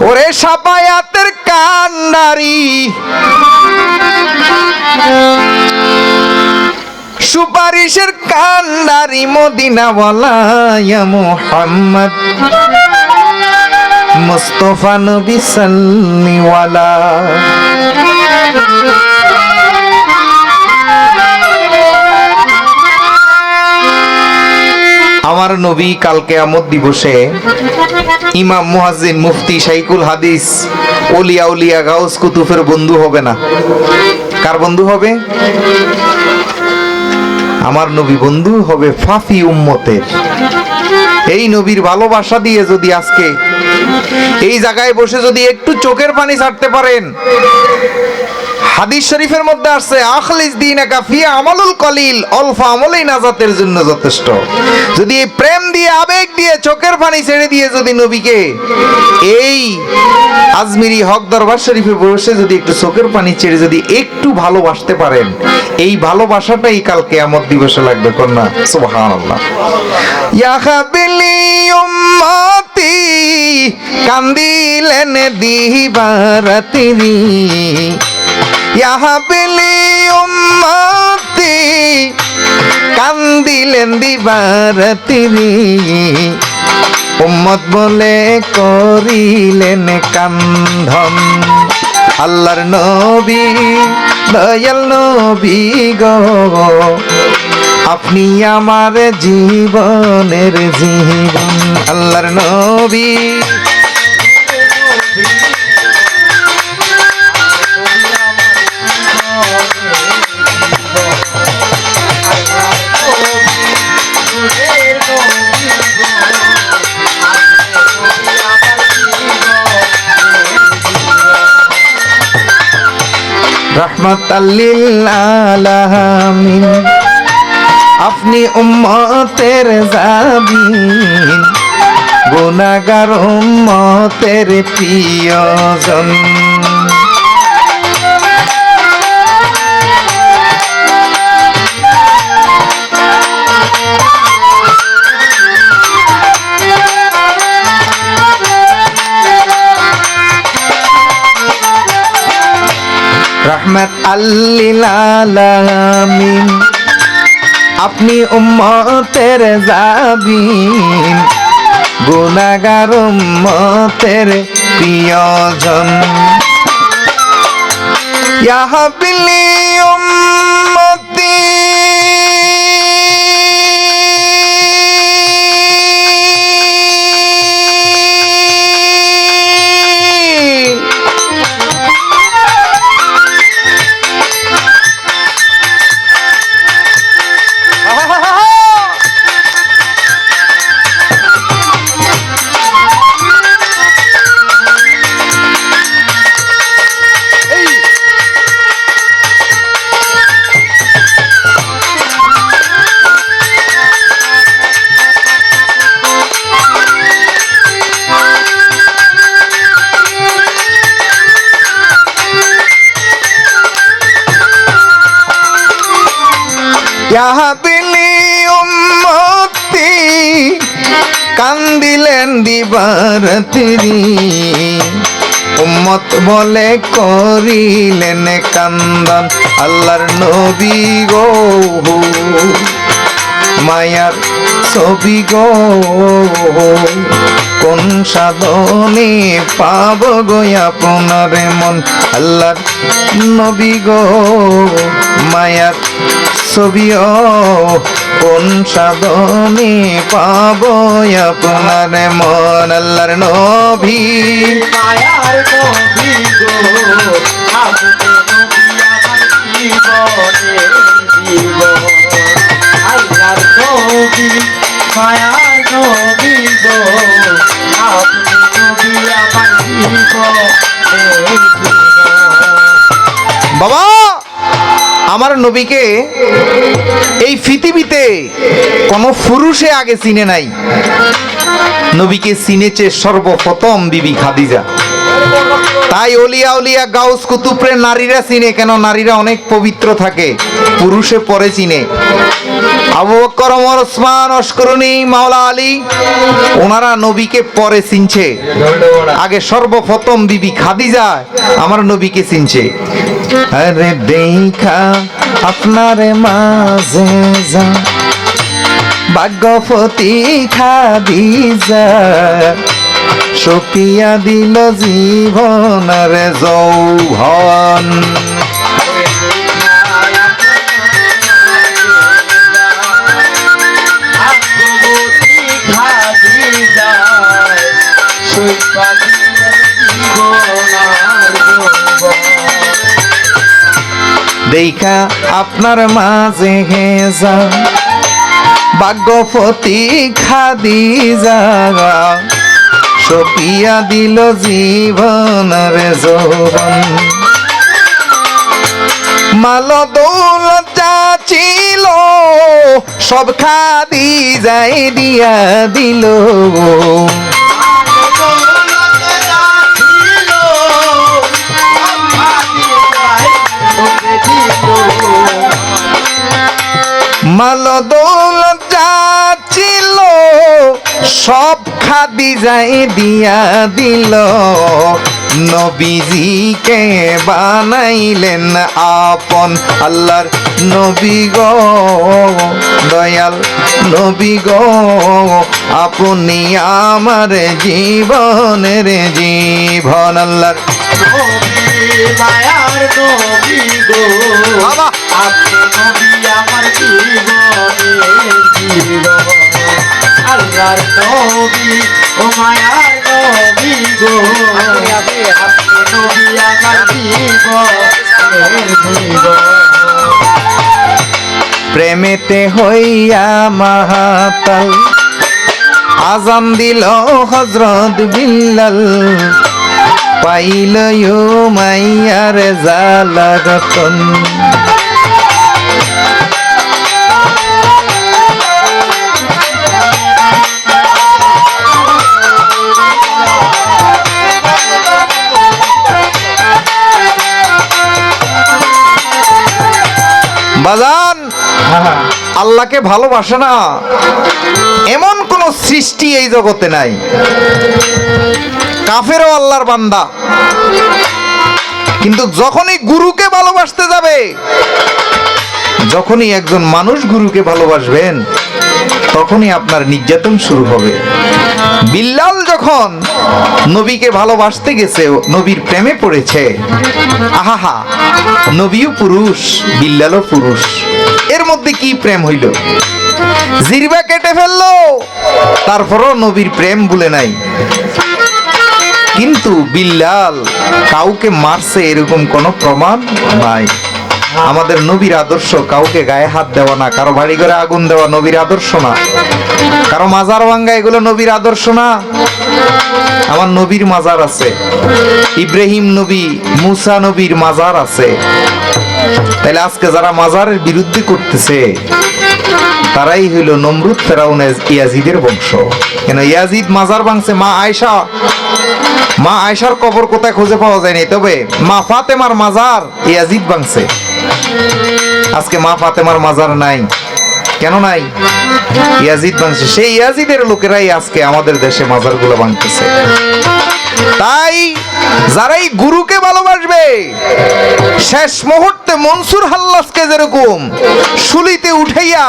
ওরে সাপায়াতের কান্ডারি। সুপারিশের কান্ডারি মদিনাওয়ালা ইয়া মুহাম্মদ। মুস্তফা নবী সাল্লিওয়ালা। আমার নবী কালকে আমদ দিবসে ইমাম, মুহাজ্জিন, মুফতি শাইকুল হাদিস, ওলিয়া, উলিয়া, গাউস কুতুফের বন্ধু হবে না। কার বন্ধু হবে? আমার নবী বন্ধু হবে ফাফি উম্মতের। এই নবীর ভালোবাসা দিয়ে যদি আজকে এই জায়গায় বসে যদি একটু চোখের পানি ছাড়তে পারেন হাদিস শরীফের মধ্যে আসছে, আখলিস দিন কাফিয়া আমলুল কলিল, অল্প আমলেই নাজাতের জন্য যথেষ্ট। যদি এই প্রেম দিয়ে, আবেগ দিয়ে, চোখের পানি ছেড়ে দিয়ে যদি নবীকে এই আজমিরি হক দরবার শরীফে বসে যদি একটু চোখের পানি ছেড়ে যদি একটু ভালোবাসতে পারেন, এই ভালোবাসাটাই কালকে আমদ দিবসে লাগবে, কন্যা। সুবহানাল্লাহ। ইয়া হাবিলি উম্মতি, কান্দিলেন দিবারাতিনি। ইয়াহাবিলি উম্মতি কান্দিলেন দিবারাতিনি। উম্মত বলে করিলেন কান্ধন। আল্লাহর নবী, দয়াল নবী গো। আপনি আমার জীবনের জীবন। আল্লাহর নবী আলামিন। আপনি উম্মতের জাবিন গুনাগার উম্মতের প্রিয়জন। রহমত আল্লিলালামিন আপনি উম্মতের জাবিন গুনাগার উম্মতের প্রিয়জন। ইয়াহাবিলি উম্মতি কান্দিলেন দিবারতিরি। উম্মত বলে করিলেন কান্দন আল্লাহর নবী গো। মায়ার ছবি গো। কোন সাধনে পাব গো আপনার মন? আল্লাহর নবী গো। মায়ার ছবিও কোন সাধনে পাব আপনার মন আল্লাহর নবী। মায়ার নবী আমার নবীকে এই পৃথিবীতে কোনো পুরুষে আগে চিনে নাই। নবীকে চিনেছে সর্বপ্রথম বিবি খাদিজা। তাই অলিয়া উলিয়া গাউস কুতুবরে নারীরা চিনে, কেন নারীরা অনেক পবিত্র থাকে, পুরুষে পরে চিনে। আবু বকর ওসমান অস্করণী মাওলা আলী, ওনারা নবীকে পরে চিনছে। আগে সর্বপ্রথম বিবি খাদিজা আমার নবীকে চিনছে। আরে দেখা আপনার মাঝে যা। ভাগ্যপতি খাদিজা সপিয়া দিল জীবনের যৌভন ভাগ্যবতী দেখা আপনার মাঝে হেজা ভাগ্যপতি খাদিজা সপিয়া দিল জীবনের যৌবন। মাল দৌলত যা ছিল, সব খাদি যাই দিয়া দিল। মাল দৌলত যা ছিল, সব খাদি যাই দিয়া দিল। নবীজিকে বানাইলেন আপন আল্লাহর নবী গো। দয়াল নবী গো, আপনি আমার জীবনের জীবন আল্লাহর। মায়ার নবী গো। আল্লাহর নবী ও মায়ার নবী গো। আপনি নবী আমার জীবন প্রেমেতে হইয়া মাহাতাল আজান দিল হজরত বিল্লাল। পাইল মাইয়ার জালা রতন বাজান আল্লাহকে ভালোবাসে না। এমন কোন সৃষ্টি এই জগতে নাই। কাফেরও আল্লাহর বান্দা। কিন্তু যখনই গুরুকে ভালোবাসতে যাবে, যখনই একজন মানুষ গুরুকে ভালোবাসবেন, তখনই আপনার নির্যাতন শুরু হবে। বিল্লাল যখন নবীকে ভালোবাসতে গেছে নবীর প্রেমে পড়েছে, আহাহা, নবীও পুরুষ, বিল্লালও পুরুষ। এর মধ্যে কি প্রেম হইল? জিরবা কেটে ফেলল, তারপরও নবীর প্রেম ভুলে নাই। কিন্তু বিল্লাল কাউকে মারছে এরকম কোনো প্রমাণ নাই। আমাদের নবীর আদর্শ, কাউকে গায়ে হাত দেওয়া না, কারও বাড়ি ঘরে আগুন দেওয়া নবীর আদর্শ না। কারও মাজার ভাঙ্গা এগুলো নবীর আদর্শ না। আমার নবীর মাজার আছে। ইব্রাহিম নবী, মুসা নবীর মাজার আছে। তাহলে আজকে যারা মাজারের বিরুদ্ধে করতেছে, তারাই হইল নমরুদ ফেরাউন ইয়াজিদের বংশ। কেন ইয়াজিদ মাজার ভাঙছে? মা আয়সা মা আয়সার কবর কোথায় খুঁজে পাওয়া যায়নি তবে মা ফাতেমার মাজার ইয়াজিদ ভাঙছে। আজকে মা ফাতেমার মাজার নাই। কেন নাই? ইয়াজিদ ভাঙছে। সেই ইয়াজিদের লোকেরাই আজকে আমাদের দেশে মাজারগুলো ভাঙতেছে। তাই যারাই গুরুকে ভালোবাসবে, শেষ মুহূর্তে মনসুর হাল্লাসকে যেরকম শুলিতে উঠাইয়া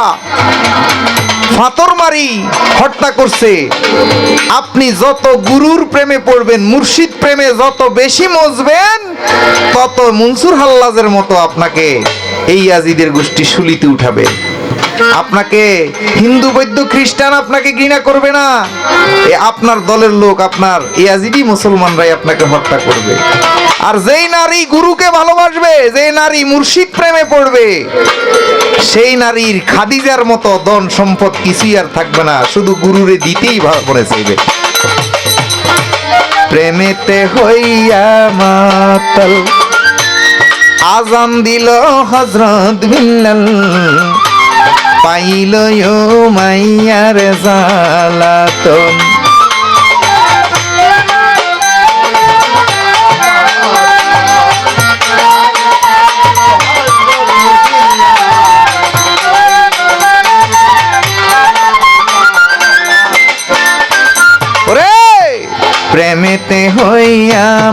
ফাতর মারি হত্যা করছে। আপনি যত গুরুর প্রেমে পড়বেন, মুর্শিদ প্রেমে যত বেশি মজবেন, তত মনসুর হাল্লাজের মতো আপনাকে এই আজিদের গোষ্ঠী শুলিতে উঠাবে। আপনাকে হিন্দু বৈদ্য খ্রিস্টান আপনাকে ঘৃণা করবে না। আপনার দলের লোক, আপনার ইয়াজিদি মুসলমানরাই আপনাকে হত্যা করবে। আর যেই নারী গুরুকে ভালোবাসবে, যেই নারী মুর্শিদ প্রেমে পড়বে সেই নারীর খাদিজার মতো ধন সম্পদ কিছুই আর থাকবে না, শুধু গুরুরে দিতেই মনে চাইবে প্রেমেতে হইয়া মাতাল, আজান দিল হজরত বিল্লাল, পাইল ইয়ো মাইয়ার জালাতন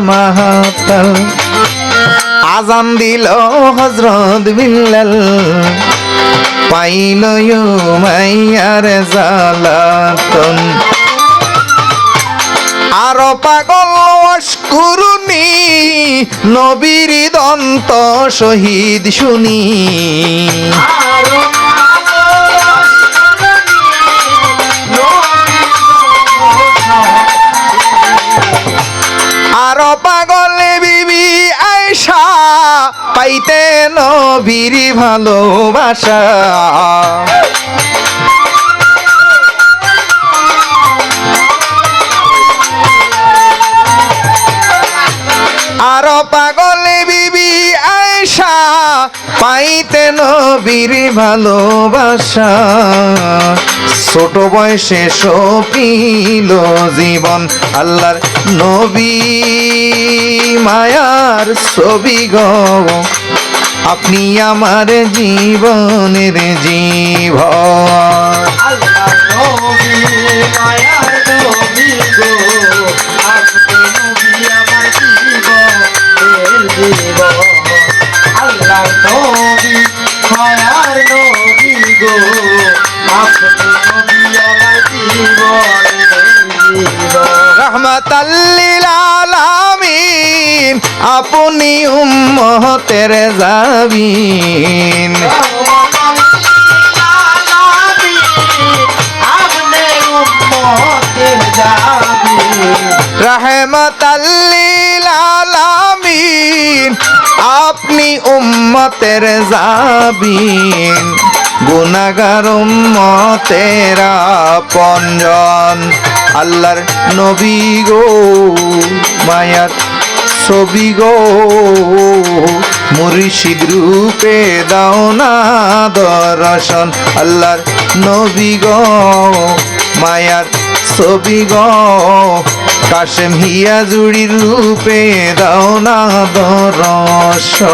মাহাতাল আজান দিল হজরত বিল্লাল। পাইল মাইয়ার জালাতন আর পাগল অস্কুরুনি নবীর দন্ত শহীদ শুনি। পাইতে নবীর ভালোবাসা। পাইতে নবীর ভালোবাসা। ছোট বয়সে সপিল জীবন, আল্লাহর নবী মায়ার ছবি গো। আপনি আমার জীবনের জীবন। আল্লাহ নবী, মায়ার নবী গো। উম্মতের জাবিন। রহমতাল্লিল আপনি উম্মতের জাবিন। গুনাগার উম্মতের পঞ্জন আল্লাহর নবী গো মায়ার ছবি গো। মুর্শিদ রূপে দাও না দর্শন আল্লাহর নবী গো। মায়ার ছবি গো। কাশেম হিয়া জুড়ির রূপে দাও না দর্শন।